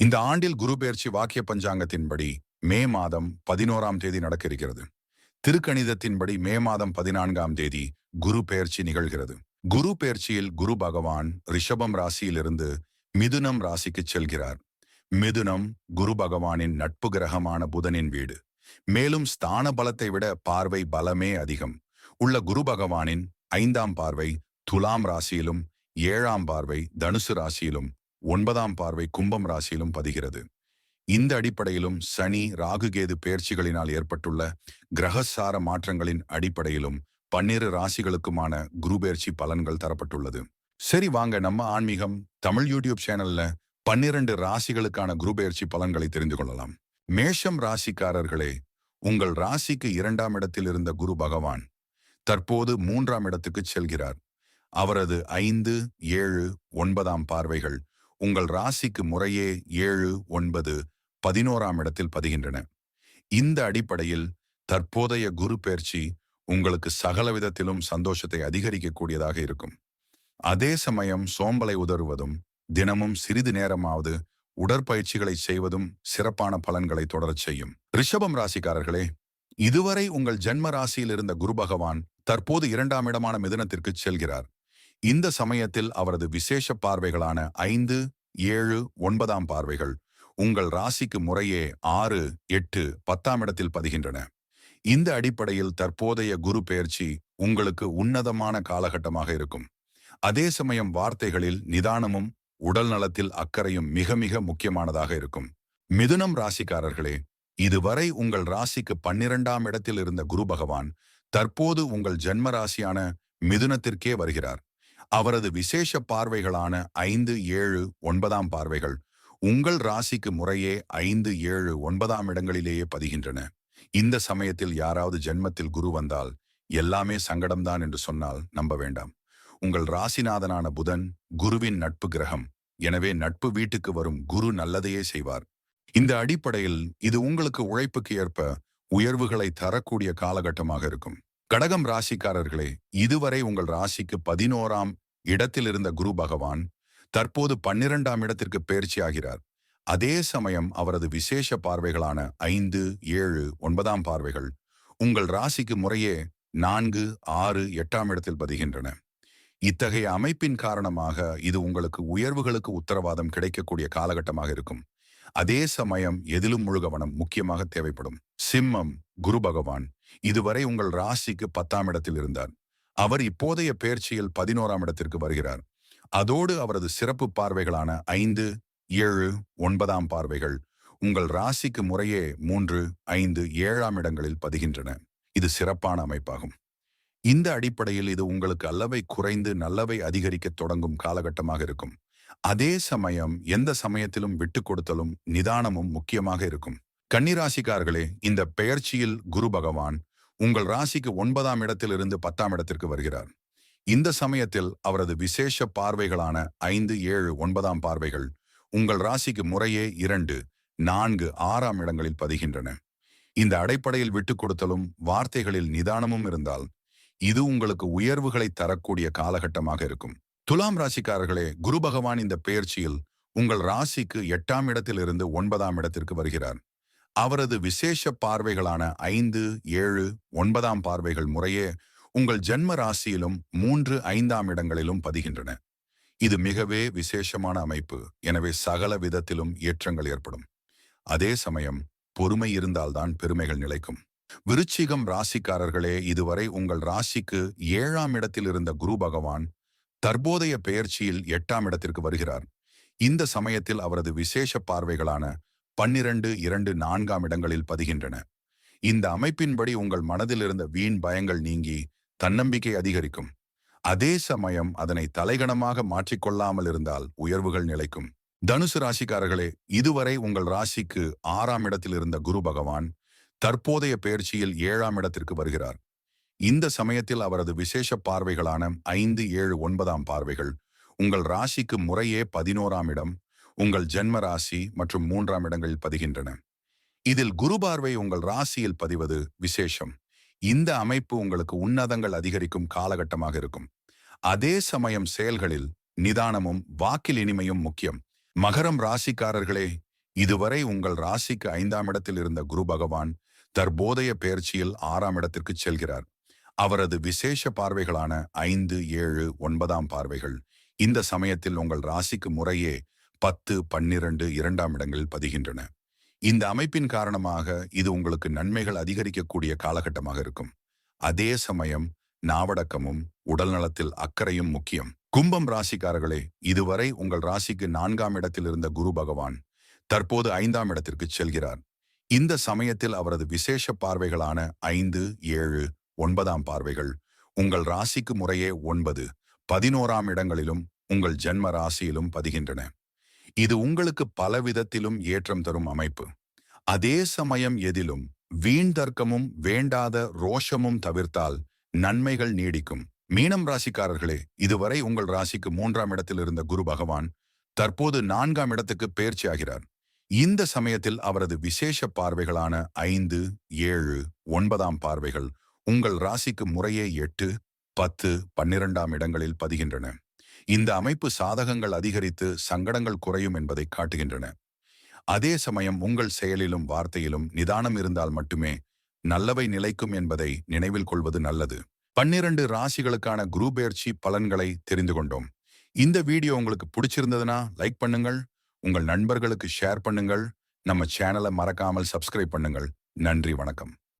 இந்த ஆண்டில் குரு பெயர்ச்சி வாக்கிய பஞ்சாங்கத்தின்படி மே மாதம் பதினோராம் தேதி நடக்க இருக்கிறது. திருக்கணிதத்தின்படி மே மாதம் பதினான்காம் தேதி குரு பெயர்ச்சி நிகழ்கிறது. குரு பெயர்ச்சியில் குரு பகவான் ரிஷபம் ராசியிலிருந்து மிதுனம் ராசிக்கு செல்கிறார். மிதுனம் குரு பகவானின் நட்பு கிரகமான புதனின் வீடு. மேலும் ஸ்தான பலத்தை விட பார்வை பலமே அதிகம். உள்ள குரு பகவானின் ஐந்தாம் பார்வை துலாம் ராசியிலும் ஏழாம் பார்வை தனுசு ராசியிலும் ஒன்பதாம் பார்வை கும்பம் ராசியிலும் பதிகிறது. இந்த அடிப்படையிலும் சனி ராகுகேது பெயர்ச்சிகளினால் ஏற்பட்டுள்ள கிரகசார மாற்றங்களின் அடிப்படையிலும் பன்னிரு ராசிகளுக்குமான குருபெயர்ச்சி பலன்கள் தரப்பட்டுள்ளது. சரி வாங்க நம்ம ஆன்மீகம் தமிழ் யூடியூப் சேனல்ல பன்னிரண்டு ராசிகளுக்கான குரு பெயர்ச்சி பலன்களை தெரிந்து கொள்ளலாம். மேஷம் ராசிக்காரர்களே உங்கள் ராசிக்கு இரண்டாம் இடத்தில் இருந்த குரு பகவான் தற்போது மூன்றாம் இடத்துக்கு செல்கிறார். அவரது ஐந்து ஏழு ஒன்பதாம் பார்வைகள் உங்கள் ராசிக்கு முறையே ஏழு ஒன்பது பதினோராம் இடத்தில் பதிகின்றன. இந்த அடிப்படையில் தற்போதைய குரு பயிற்சி உங்களுக்கு சகல விதத்திலும் சந்தோஷத்தை அதிகரிக்கக்கூடியதாக இருக்கும். அதே சமயம் சோம்பலை உதறுவதும் தினமும் சிறிது நேரமாவது உடற்பயிற்சிகளை செய்வதும் சிறப்பான பலன்களை தொடரச் செய்யும். ரிஷபம் ராசிக்காரர்களே இதுவரை உங்கள் ஜென்ம ராசியில் இருந்த குரு பகவான் தற்போது இரண்டாம் இடமான மிதனத்திற்கு செல்கிறார். இந்த சமயத்தில் அவரது விசேஷ பார்வைகளான ஐந்து ஏழு ஒன்பதாம் பார்வைகள் உங்கள் ராசிக்கு முறையே ஆறு எட்டு பத்தாம் இடத்தில் பதிகின்றன. இந்த அடிப்படையில் தற்போதைய குரு பெயர்ச்சி உங்களுக்கு உன்னதமான காலகட்டமாக இருக்கும். அதே சமயம் வார்த்தைகளில் நிதானமும் உடல் நலத்தில் அக்கறையும் மிக மிக முக்கியமானதாக இருக்கும். மிதுனம் ராசிக்காரர்களே இதுவரை உங்கள் ராசிக்கு பன்னிரண்டாம் இடத்தில் இருந்த குரு பகவான் தற்போது உங்கள் ஜென்ம ராசியான மிதுனத்திற்கே வருகிறார். அவரது விசேஷ பார்வைகளான ஐந்து ஏழு ஒன்பதாம் பார்வைகள் உங்கள் ராசிக்கு முறையே ஐந்து ஏழு ஒன்பதாம் இடங்களிலேயே பதிகின்றன. இந்த சமயத்தில் யாராவது ஜென்மத்தில் குரு வந்தால் எல்லாமே சங்கடம்தான் என்று சொன்னால் நம்ப வேண்டாம். உங்கள் ராசிநாதனான புதன் குருவின் நட்பு கிரகம். எனவே நட்பு வீட்டுக்கு வரும் குரு நல்லதையே செய்வார். இந்த அடிப்படையில் இது உங்களுக்கு உழைப்புக்கு ஏற்ப உயர்வுகளை தரக்கூடிய காலகட்டமாக இருக்கும். கடகம் ராசிக்காரர்களே இதுவரை உங்கள் ராசிக்கு பதினோராம் இடத்தில் இருந்த குரு பகவான் தற்போது பன்னிரண்டாம் இடத்திற்கு பயிற்சியாகிறார். அதே சமயம் அவரது விசேஷ பார்வைகளான ஐந்து ஏழு ஒன்பதாம் பார்வைகள் உங்கள் ராசிக்கு முறையே நான்கு ஆறு எட்டாம் இடத்தில் பதிகின்றன. இத்தகைய அமைப்பின் காரணமாக இது உங்களுக்கு உயர்வுகளுக்கு உத்தரவாதம் கிடைக்கக்கூடிய காலகட்டமாக இருக்கும். அதே சமயம் எதிலும் முழுகவனம் முக்கியமாக தேவைப்படும். சிம்மம் குரு பகவான் இதுவரை உங்கள் ராசிக்கு பத்தாம் இடத்தில் இருந்தார். அவர் இப்போதைய பேர்ச்சியில் பதினோராம் இடத்திற்கு வருகிறார். அதோடு அவரது சிறப்பு பார்வைகளான ஐந்து ஏழு ஒன்பதாம் பார்வைகள் உங்கள் ராசிக்கு முறையே மூன்று ஐந்து ஏழாம் இடங்களில் பதிகின்றன. இது சிறப்பான அமைப்பாகும். இந்த அடிப்படையில் இது உங்களுக்கு அல்லவை குறைந்து நல்லவை அதிகரிக்க தொடங்கும் காலகட்டமாக இருக்கும். அதே சமயம் எந்த சமயத்திலும் விட்டு கொடுத்தலும் நிதானமும் முக்கியமாக இருக்கும். கன்னிராசிக்காரர்களே இந்த பெயர்ச்சியில் குரு பகவான் உங்கள் ராசிக்கு ஒன்பதாம் இடத்திலிருந்து பத்தாம் இடத்திற்கு வருகிறார். இந்த சமயத்தில் அவரது விசேஷ பார்வைகளான ஐந்து ஏழு ஒன்பதாம் பார்வைகள் உங்கள் ராசிக்கு முறையே இரண்டு நான்கு ஆறாம் இடங்களில் பதிகின்றன. இந்த அடைப்படையில் விட்டுக் கொடுத்தலும் வார்த்தைகளில் நிதானமும் இருந்தால் இது உங்களுக்கு உயர்வுகளை தரக்கூடிய காலகட்டமாக இருக்கும். துலாம் ராசிக்காரர்களே குரு பகவான் இந்த பெயர்ச்சியில் உங்கள் ராசிக்கு எட்டாம் இடத்திலிருந்து ஒன்பதாம் இடத்திற்கு வருகிறார். அவரது விசேஷ பார்வைகளான ஐந்து ஏழு ஒன்பதாம் பார்வைகள் முறையே உங்கள் ஜென்ம ராசியிலும் மூன்று ஐந்தாம் இடங்களிலும் பதிகின்றன. இது மிகவே விசேஷமான அமைப்பு. எனவே சகல விதத்திலும் ஏற்றங்கள் ஏற்படும். அதே சமயம் பொறுமை இருந்தால்தான் பெருமைகள் நிலைக்கும். விருச்சிகம் ராசிக்காரர்களே இதுவரை உங்கள் ராசிக்கு ஏழாம் இடத்தில் இருந்த குரு பகவான் தற்போதைய பெயர்ச்சியில் எட்டாம் இடத்திற்கு வருகிறார். இந்த சமயத்தில் அவரது விசேஷ பார்வைகளான பன்னிரண்டு இரண்டு நான்காம் இடங்களில் பதிகின்றன. இந்த அமைப்பின்படி உங்கள் மனதில் இருந்த வீண் பயங்கள் நீங்கி தன்னம்பிக்கை அதிகரிக்கும். அதே சமயம் அதனை தலைகணமாக மாற்றிக்கொள்ளாமல் இருந்தால் உயர்வுகள் நிலைக்கும். தனுசு ராசிக்காரர்களே இதுவரை உங்கள் ராசிக்கு ஆறாம் இடத்தில் இருந்த குரு பகவான் தற்போதைய பயிற்சியில் ஏழாம் இடத்திற்கு வருகிறார். இந்த சமயத்தில் அவரது விசேஷ பார்வைகளான ஐந்து ஏழு ஒன்பதாம் பார்வைகள் உங்கள் ராசிக்கு முறையே பதினோராம் இடம் உங்கள் ஜென்ம ராசி மற்றும் மூன்றாம் இடங்களில் பதிகின்றன. இதில் குரு பார்வை உங்கள் ராசியில் பதிவது விசேஷம். இந்த அமைப்பு உங்களுக்கு உன்னதங்கள் அதிகரிக்கும் காலகட்டமாக இருக்கும். அதே சமயம் செயல்களில் நிதானமும் வாக்கில் இனிமையும் முக்கியம். மகரம் ராசிக்காரர்களே இதுவரை உங்கள் ராசிக்கு ஐந்தாம் இடத்தில் இருந்த குரு பகவான் தற்போதைய பயிற்சியில் ஆறாம் இடத்திற்கு செல்கிறார். அவரது விசேஷ பார்வைகளான ஐந்து ஏழு ஒன்பதாம் பார்வைகள். இந்த சமயத்தில் உங்கள் ராசிக்கு முறையே பத்து பன்னிரண்டு இரண்டாம் இடங்களில் பதிகின்றன. இந்த அமைப்பின் காரணமாக இது உங்களுக்கு நன்மைகள் அதிகரிக்கக்கூடிய காலகட்டமாக இருக்கும். அதே சமயம் நாவடக்கமும் உடல் நலத்தில் அக்கறையும் முக்கியம். கும்பம் ராசிக்காரர்களே இதுவரை உங்கள் ராசிக்கு நான்காம் இடத்தில் இருந்த குரு பகவான் தற்போது ஐந்தாம் இடத்திற்கு செல்கிறார். இந்த சமயத்தில் அவரது விசேஷ பார்வைகளான ஐந்து ஏழு ஒன்பதாம் பார்வைகள் உங்கள் ராசிக்கு முறையே ஒன்பது பதினோராம் இடங்களிலும் உங்கள் ஜென்ம ராசியிலும் பதிகின்றன. இது உங்களுக்கு பல விதத்திலும் ஏற்றம் தரும் அமைப்பு. அதே சமயம் எதிலும் வீண் தர்க்கமும் வேண்டாத ரோஷமும் தவிர்த்தால் நன்மைகள் நீடிக்கும். மீனம் ராசிக்காரர்களே இதுவரை உங்கள் ராசிக்கு மூன்றாம் இடத்தில் இருந்த குரு பகவான் தற்போது நான்காம் இடத்துக்கு பேர்ச்சி ஆகிறார். இந்த சமயத்தில் அவரது விசேஷ பார்வைகளான ஐந்து ஏழு ஒன்பதாம் பார்வைகள் உங்கள் ராசிக்கு முறையே எட்டு பத்து பன்னிரண்டாம் இடங்களில் பதிகின்றன. இந்த அமைப்பு சாதகங்கள் அதிகரித்து சங்கடங்கள் குறையும் என்பதை காட்டுகின்றன. அதே சமயம் உங்கள் செயலிலும் வார்த்தையிலும் நிதானம் இருந்தால் மட்டுமே நல்லவை நிலைக்கும் என்பதை நினைவில் கொள்வது நல்லது. பன்னிரண்டு ராசிகளுக்கான குரூபெயர்ச்சி பலன்களை தெரிந்து கொண்டோம். இந்த வீடியோ உங்களுக்கு பிடிச்சிருந்ததுன்னா லைக் பண்ணுங்கள் உங்கள் நண்பர்களுக்கு ஷேர் பண்ணுங்கள் நம்ம சேனலை மறக்காமல் சப்ஸ்கிரைப் பண்ணுங்கள். நன்றி வணக்கம்.